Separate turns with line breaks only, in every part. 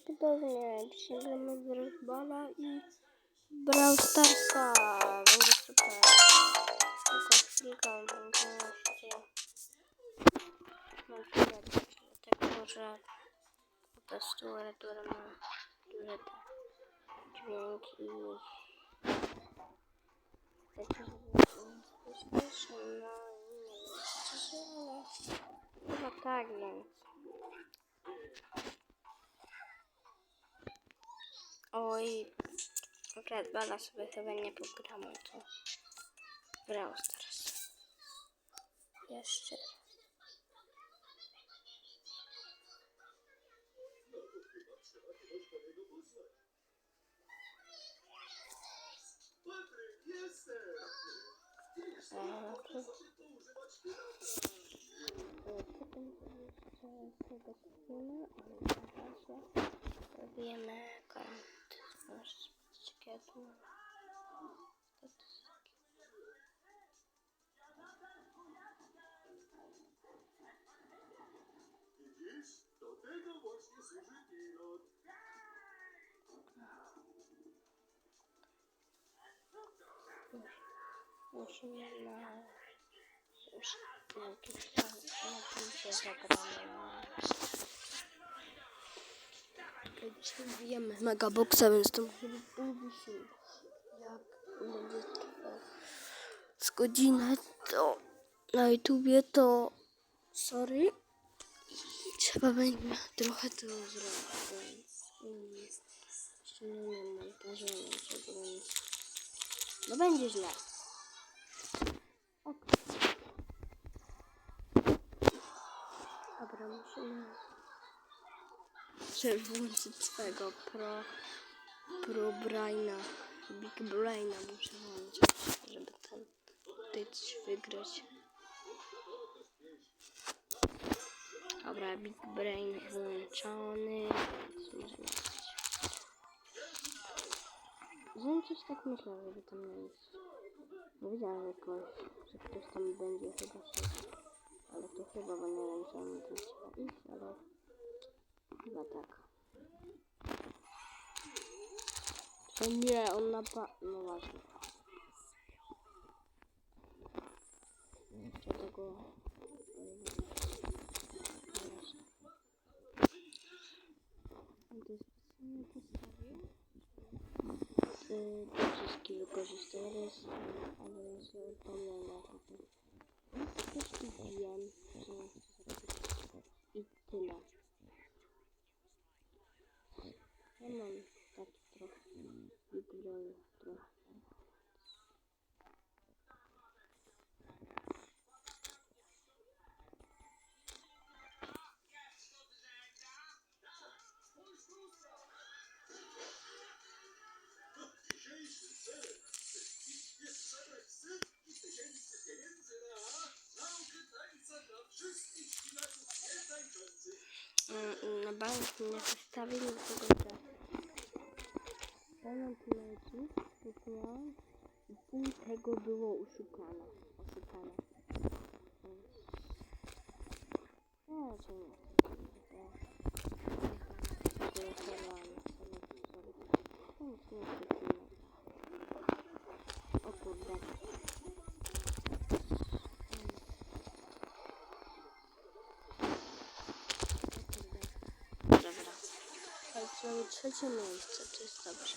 prawdopodobnie dzisiaj gramy w Rockballa i Brawl Starsa. Będzie super. Tylko chwilkę będzie się mam chwilę, dlatego że testuję, które ma duże te dźwięki. Chcecie, żeby było bezpieczne, no i nie wiem, szczerze, ale chyba tak, więc. Oj, Red Balla sobie chyba nie pogramy, to Brawl Stars. Jeszcze. Eee, Eee, robimy kont.
Arkadaşlar şikayet
olmalı. Надеюсь, до того вас не суженило. Ушла. Zagramy. Dzisiaj wbijemy megaboxa, więc to musi być długi film. Jak będzie trwał z godzinę, to na YouTubie to sorry. I trzeba będzie trochę to zrobić, więc jeszcze nie wiem montażu, więc no będzie źle. Ok. Dobra, musimy Trzeba włączyć swego pro, pro braina, big braina muszę włączyć, żeby ten tutaj coś wygrać. Dobra, big brain włączony. Wiem, coś tak myślał, żeby tam nie iść. Nie wiedziałem jakoś, że ktoś tam będzie chyba szedł. Ale to chyba, bo nie wiem, czy iść, ale chyba tak. O nie, on napa... No właśnie. Jeszcze tego... On to specjalnie postawił. Y, Pociski wykorzystał raz, ale ja się upomniał na to. Też tu wiem, że nie chcę zrobić. I tyle. Ja mam taki trochę wygrany trochę.
Nietańczących.
Mm, Na bank mnie zostawił, dlatego że pełną pieniędzy kupiłam i pół tego było uszukane. Oszukane. Nie, raczej nie. Nic nie kupimy. O kurde. Dobra. Mamy trzecie miejsce, to jest dobrze.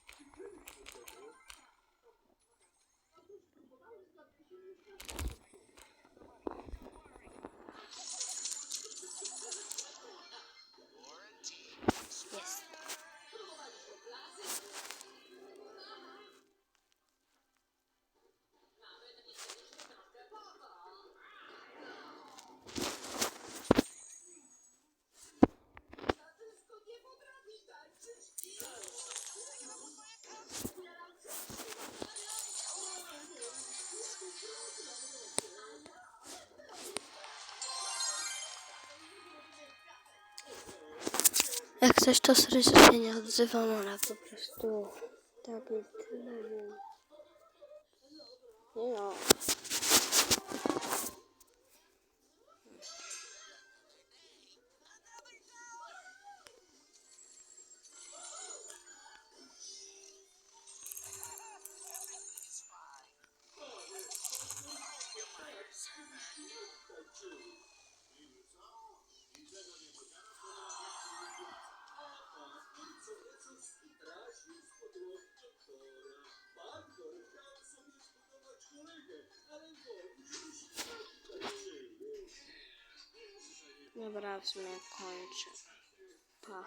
Jak coś to sorry, że się nie odzywam, ale po prostu tak tyle. wiem. No. Dobra, w sumie kończę. Pa.